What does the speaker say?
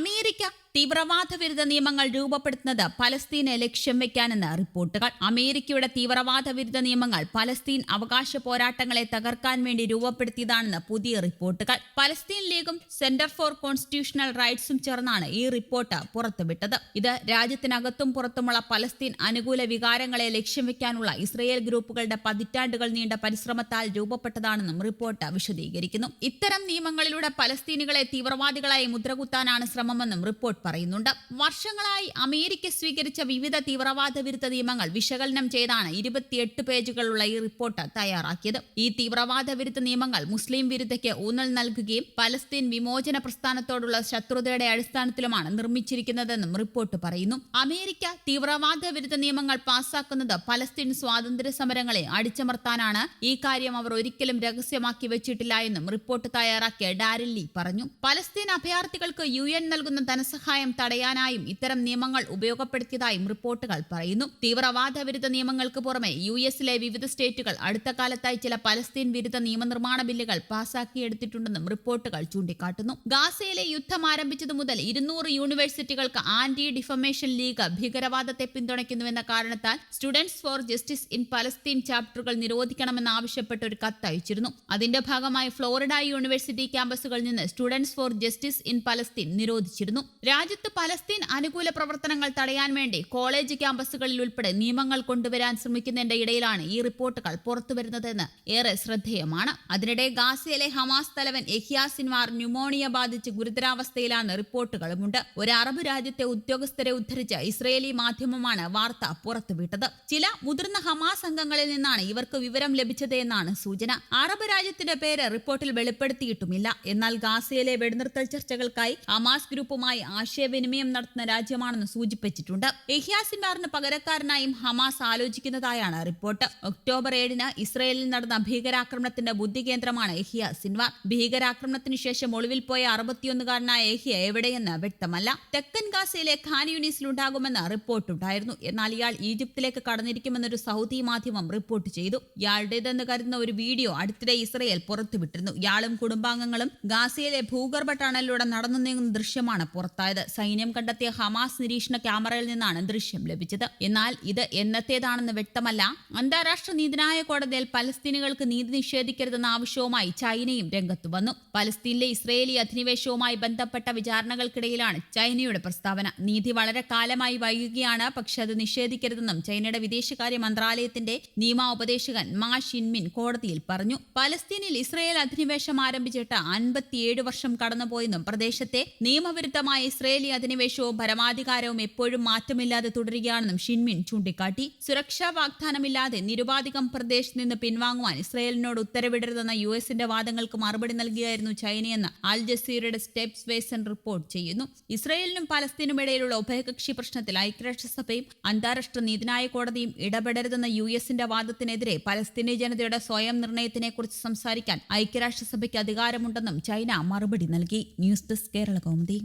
America തീവ്രവാദ വിരുദ്ധ നിയമങ്ങൾ രൂപപ്പെടുത്തുന്നത് പലസ്തീനെ ലക്ഷ്യം വെക്കാനെന്ന് റിപ്പോർട്ടുകൾ. അമേരിക്കയുടെ തീവ്രവാദ വിരുദ്ധ നിയമങ്ങൾ പലസ്തീൻ അവകാശ പോരാട്ടങ്ങളെ തകർക്കാൻ വേണ്ടി രൂപപ്പെടുത്തിയതാണെന്ന് പുതിയ റിപ്പോർട്ടുകൾ. പലസ്തീൻ ലീഗും സെന്റർ ഫോർ കോൺസ്റ്റിറ്റ്യൂഷണൽ റൈറ്റ്സും ചേർന്നാണ് ഈ റിപ്പോർട്ട് പുറത്തുവിട്ടത്. ഇത് രാജ്യത്തിനകത്തും പുറത്തുമുള്ള പലസ്തീൻ അനുകൂല വികാരങ്ങളെ ലക്ഷ്യം വെക്കാനുള്ള ഇസ്രയേൽ ഗ്രൂപ്പുകളുടെ പതിറ്റാണ്ടുകൾ നീണ്ട പരിശ്രമത്താൽ രൂപപ്പെട്ടതാണെന്നും റിപ്പോർട്ട് വിശദീകരിക്കുന്നു. ഇത്തരം നിയമങ്ങളിലൂടെ പലസ്തീനുകളെ തീവ്രവാദികളായി മുദ്രകുത്താനാണ് ശ്രമമെന്നും റിപ്പോർട്ട് പറയുന്നുണ്ട്. വർഷങ്ങളായി അമേരിക്ക സ്വീകരിച്ച വിവിധ തീവ്രവാദ വിരുദ്ധ നിയമങ്ങൾ വിശകലനം ചെയ്താണ് ഇരുപത്തിയെട്ട് പേജുകളുള്ള ഈ റിപ്പോർട്ട് തയ്യാറാക്കിയത്. ഈ തീവ്രവാദ വിരുദ്ധ നിയമങ്ങൾ മുസ്ലിം വിരുദ്ധയ്ക്ക് ഊന്നൽ നൽകുകയും പലസ്തീൻ വിമോചന പ്രസ്ഥാനത്തോടുള്ള ശത്രുതയുടെ അടിസ്ഥാനത്തിലുമാണ് നിർമ്മിച്ചിരിക്കുന്നതെന്നും റിപ്പോർട്ട് പറയുന്നു. അമേരിക്ക തീവ്രവാദ വിരുദ്ധ നിയമങ്ങൾ പാസാക്കുന്നത് പലസ്തീൻ സ്വാതന്ത്ര്യ സമരങ്ങളെ അടിച്ചമർത്താനാണ്. ഈ കാര്യം അവർ ഒരിക്കലും രഹസ്യമാക്കി വെച്ചിട്ടില്ല എന്നും റിപ്പോർട്ട് തയ്യാറാക്കിയ ഡാരില്ലി പറഞ്ഞു. പലസ്തീൻ അഭയാർത്ഥികൾക്ക് യു എൻ നൽകുന്ന ധനസഹായം തടയാനായും ഇത്തരം നിയമങ്ങൾ ഉപയോഗപ്പെടുത്തിയതായും റിപ്പോർട്ടുകൾ പറയുന്നു. തീവ്രവാദ വിരുദ്ധ നിയമങ്ങൾക്ക് പുറമെ യു എസിലെ വിവിധ സ്റ്റേറ്റുകൾ അടുത്ത കാലത്തായി ചില പലസ്തീൻ വിരുദ്ധ നിയമനിർമ്മാണ ബില്ലുകൾ പാസാക്കിയെടുത്തിട്ടുണ്ടെന്നും റിപ്പോർട്ടുകൾ ചൂണ്ടിക്കാട്ടുന്നു. ഗാസയിലെ യുദ്ധം ആരംഭിച്ചതു മുതൽ ഇരുന്നൂറ് യൂണിവേഴ്സിറ്റികൾക്ക് ആന്റി ഡിഫമേഷൻ ലീഗ് ഭീകരവാദത്തെ പിന്തുണയ്ക്കുന്നുവെന്ന കാരണത്താൽ students for justice in Palestine ചാപ്റ്ററുകൾ നിരോധിക്കണമെന്ന് ആവശ്യപ്പെട്ട് ഒരു കത്ത് അയച്ചിരുന്നു. അതിന്റെ ഭാഗമായി ഫ്ലോറിഡ യൂണിവേഴ്സിറ്റി ക്യാമ്പസുകളിൽ നിന്ന് students for justice in Palestine നിരോധിച്ചിരുന്നു. രാജ്യത്ത് പലസ്തീൻ അനുകൂല പ്രവർത്തനങ്ങൾ തടയാൻ വേണ്ടി കോളേജ് ക്യാമ്പസുകളിൽ ഉൾപ്പെടെ നിയമങ്ങൾ കൊണ്ടുവരാൻ ശ്രമിക്കുന്നതിന്റെ ഇടയിലാണ് ഈ റിപ്പോർട്ടുകൾ പുറത്തുവരുന്നതെന്ന് ഏറെ ശ്രദ്ധേയമാണ്. അതിനിടെ ഗാസയിലെ ഹമാസ് തലവൻ എഹിയാ സിൻവാർ ന്യൂമോണിയ ബാധിച്ച് ഗുരുതരാവസ്ഥയിലാണ് റിപ്പോർട്ടുകളുമുണ്ട്. ഒരു അറബ് രാജ്യത്തെ ഉദ്യോഗസ്ഥരെ ഉദ്ധരിച്ച് ഇസ്രയേലി മാധ്യമമാണ് വാർത്ത പുറത്തുവിട്ടത്. ചില മുതിർന്ന ഹമാസ് അംഗങ്ങളിൽ നിന്നാണ് ഇവർക്ക് വിവരം ലഭിച്ചത് എന്നാണ് സൂചന. അറബ് രാജ്യത്തിന്റെ പേര് റിപ്പോർട്ടിൽ വെളിപ്പെടുത്തിയിട്ടുമില്ല. എന്നാൽ ഗാസയിലെ വെടിനിർത്തൽ ചർച്ചകൾക്കായി ഹമാസ് ഗ്രൂപ്പുമായി ആശയവിനിമയം നടത്തുന്ന രാജ്യമാണെന്ന് സൂചിപ്പിച്ചിട്ടുണ്ട്. എഹ്യാസിമാറിന് പകരക്കാരനായും ഹമാസ് ആലോചിക്കുന്നതായാണ് റിപ്പോർട്ട്. ഒക്ടോബർ ഏഴിന് ഇസ്രയേലിൽ നടന്ന ഭീകരാക്രമണത്തിന്റെ ബുദ്ധികേന്ദ്രമാണ് എഹിയ സിൻവാർ. ഭീകരാക്രമണത്തിന് ശേഷം ഒളിവിൽ പോയ അറുപത്തിയൊന്നുകാരനായ എഹിയ എവിടെയെന്ന് വ്യക്തമല്ല. തെക്കൻ ഗാസയിലെ ഖാൻ യൂണിസിലുണ്ടാകുമെന്ന് റിപ്പോർട്ടുണ്ടായിരുന്നു. എന്നാൽ ഇയാൾ ഈജിപ്തിലേക്ക് കടന്നിരിക്കുമെന്നൊരു സൗദി മാധ്യമം റിപ്പോർട്ട് ചെയ്തു. ഇയാളുടേതെന്ന് കരുതുന്ന ഒരു വീഡിയോ അടുത്തിടെ ഇസ്രയേൽ പുറത്തുവിട്ടിരുന്നു. ഇയാളും കുടുംബാംഗങ്ങളും ഗാസയിലെ ഭൂഗർഭ ടണലിലൂടെ നടന്നു നീങ്ങുന്ന ദൃശ്യമാണ് പുറത്തായത്. സൈന്യം കണ്ടെത്തിയ ഹമാസ് നിരീക്ഷണ ക്യാമറയിൽ നിന്നാണ് ദൃശ്യം ലഭിച്ചത്. എന്നാൽ ഇത് എന്നത്തേതാണെന്ന് വ്യക്തമല്ല. അന്താരാഷ്ട്ര നീതിന്യായ കോടതിയിൽ പലസ്തീനുകൾക്ക് നീതി നിഷേധിക്കരുതെന്ന ആവശ്യവുമായി ചൈനയും രംഗത്തു വന്നു. പലസ്തീനിലെ ഇസ്രയേലി അധിനിവേശവുമായി ബന്ധപ്പെട്ട വിചാരണകൾക്കിടയിലാണ് ചൈനയുടെ പ്രസ്താവന. നീതി വളരെ കാലമായി വൈകുകയാണ്. പക്ഷെ അത് നിഷേധിക്കരുതെന്നും ചൈനയുടെ വിദേശകാര്യ മന്ത്രാലയത്തിന്റെ നിയമ ഉപദേശകൻ മാ ഷിൻമിൻ കോടതിയിൽ പറഞ്ഞു. പലസ്തീനിൽ ഇസ്രയേൽ അധിനിവേശം ആരംഭിച്ചിട്ട് അൻപത്തിയേഴ് വർഷം കടന്നുപോയെന്നും പ്രദേശത്തെ നിയമവിരുദ്ധമായ ഇസ്രയേലി അധിനിവേശവും പരമാധികാരവും എപ്പോഴും മാറ്റമില്ലാതെ തുടരുകയാണെന്നും ഷിൻമിൻ ചൂണ്ടിക്കാട്ടി. സുരക്ഷാ വാഗ്ദാനമില്ലാതെ നിരുപാധികം പ്രദേശത്ത് നിന്ന് പിൻവാങ്ങുവാൻ ഇസ്രയേലിനോട് ഉത്തരവിടരുതെന്ന യു എസിന്റെ വാദങ്ങൾക്ക് മറുപടി നൽകുകയായിരുന്നു ചൈനയെന്ന് അൽ ജസീറയുടെ സ്റ്റെപ്സ് വേസൺ റിപ്പോർട്ട് ചെയ്യുന്നു. ഇസ്രയേലിനും പലസ്തീനും ഇടയിലുള്ള ഉഭയകക്ഷി പ്രശ്നത്തിൽ ഐക്യരാഷ്ട്രസഭയും അന്താരാഷ്ട്ര നീതിന്യായ കോടതിയും ഇടപെടരുതെന്ന യു എസിന്റെ വാദത്തിനെതിരെ പലസ്തീനി ജനതയുടെ സ്വയം നിർണയത്തിനെക്കുറിച്ച് സംസാരിക്കാൻ ഐക്യരാഷ്ട്രസഭയ്ക്ക് അധികാരമുണ്ടെന്നും ചൈന മറുപടി നൽകി. News desk Kerala Kaumudi.